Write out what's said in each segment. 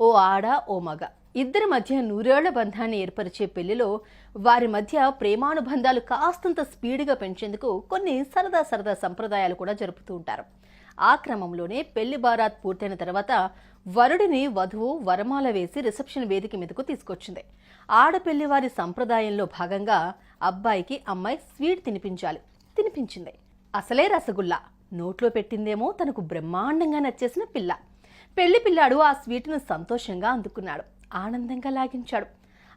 ఓ ఆడ ఓ మగ. ఇద్దరి మధ్య నూరేళ్ళ బంధాన్ని ఏర్పరిచే పెళ్ళిలో వారి మధ్య ప్రేమానుబంధాలు కాస్తంత స్పీడ్గా పెంచేందుకు కొన్ని సరదా సరదా సంప్రదాయాలు కూడా జరుపుతూ ఉంటారు. ఆ క్రమంలోనే పెళ్ళి బారాత్ పూర్తయిన తర్వాత వరుడిని వధువు వరమాల వేసి రిసెప్షన్ వేదిక మీదకు తీసుకొచ్చింది. ఆడపెళ్ళి వారి సంప్రదాయంలో భాగంగా అబ్బాయికి అమ్మాయి స్వీట్ తినిపించాలి. తినిపించింది. అసలే రసగుల్లా. నోట్లో పెట్టిందేమో తనకు బ్రహ్మాండంగా నచ్చేసిన పిల్ల. పెళ్ళి పిల్లాడు ఆ స్వీట్ను సంతోషంగా అందుకున్నాడు. ఆనందంగా లాగించాడు.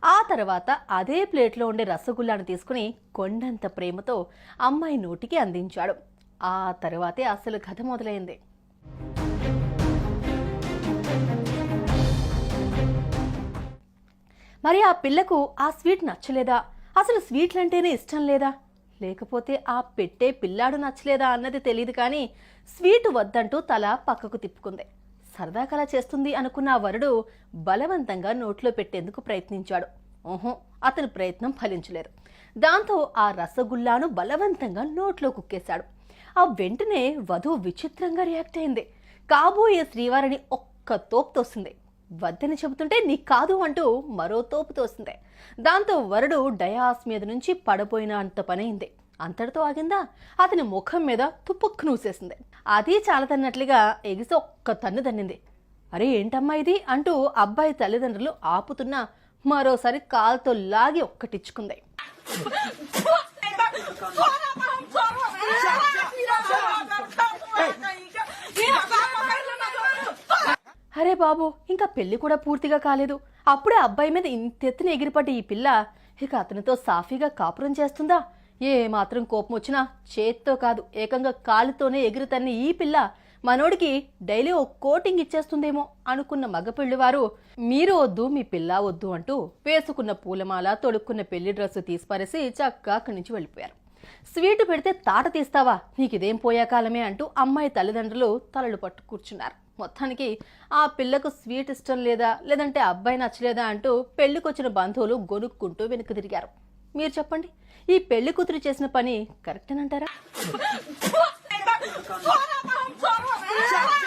ఆ తర్వాత అదే ప్లేట్లో ఉండే రసగుల్లాను తీసుకుని కొండంత ప్రేమతో అమ్మాయి నోటికి అందించాడు. ఆ తర్వాతే అసలు కథ మొదలైంది. మరి ఆ పిల్లకు ఆ స్వీట్ నచ్చలేదా? అసలు స్వీట్లంటేనే ఇష్టం లేదా? లేకపోతే ఆ పెట్టే పిల్లాడు నచ్చలేదా అన్నది తెలియదు కానీ స్వీట్ వద్దంటూ తల పక్కకు తిప్పుకుంది. సరదా కళ చేస్తుంది అనుకున్న ఆ వరుడు బలవంతంగా నోట్లో పెట్టేందుకు ప్రయత్నించాడు. ఓహో అతని ప్రయత్నం ఫలించలేదు. దాంతో ఆ రసగుల్లాను బలవంతంగా నోట్లో కుక్కేశాడు. ఆ వెంటనే వధువు విచిత్రంగా రియాక్ట్ అయింది. కాబోయే శ్రీవారిని ఒక్క తోపు తోసింది వద్దని చెబుతుంటే నీ కాదు అంటూ మరో తోపు తోసింది దాంతో వరుడు డయాస్ మీద నుంచి పడపోయిన అంత పనైంది. అంతటితో ఆగిందా? అతని ముఖం మీద తుప్పుక్కు నూసేసింది. అది చాలదన్నట్లుగా ఎగిసి ఒక్క తన్ను తన్నింది. అరే ఏంటమ్మా ఇది? అంటూ అబ్బాయి తల్లిదండ్రులు ఆపుతున్నా మరోసారి కాల్తో లాగి ఒక్కటిచ్చుకుంది. బాబు ఇంకా పెళ్ళి కూడా పూర్తిగా కాలేదు. అప్పుడే అబ్బాయి మీద ఇంతెత్తున ఎగిరిపడ్డ ఈ పిల్ల ఇక అతనితో సాఫీగా కాపురం చేస్తుందా? ఏ మాత్రం కోపం వచ్చినా చేత్తో కాదు ఏకంగా కాలుతోనే ఎగురుతన్న ఈ పిల్ల మనోడికి డైలీ ఓ కోటింగ్ ఇచ్చేస్తుందేమో అనుకున్న మగపిల్లివారు మీరు వద్దు మీ పిల్ల వద్దు అంటూ వేసుకున్న పూలమాల తొడుక్కున్న పెళ్ళి డ్రెస్సు తీసిపారేసి చక్కగా అక్కడి నుంచి వెళ్ళిపోయారు. స్వీటు పెడితే తాట తీస్తావా? నీకిదేం పోయా కాలమే అంటూ అమ్మాయి తల్లిదండ్రులు తలలు పట్టు కూర్చున్నారు. మొత్తానికి ఆ పిల్లకు స్వీట్ ఇష్టం లేదా? లేదంటే అబ్బాయి నచ్చలేదా అంటూ పెళ్ళికొచ్చిన బంధువులు గొనుక్కుంటూ వెనుక తిరిగారు. మీరు చెప్పండి ఈ పెళ్ళి కూతురు చేసిన పని కరెక్టేనంటారా? Hey!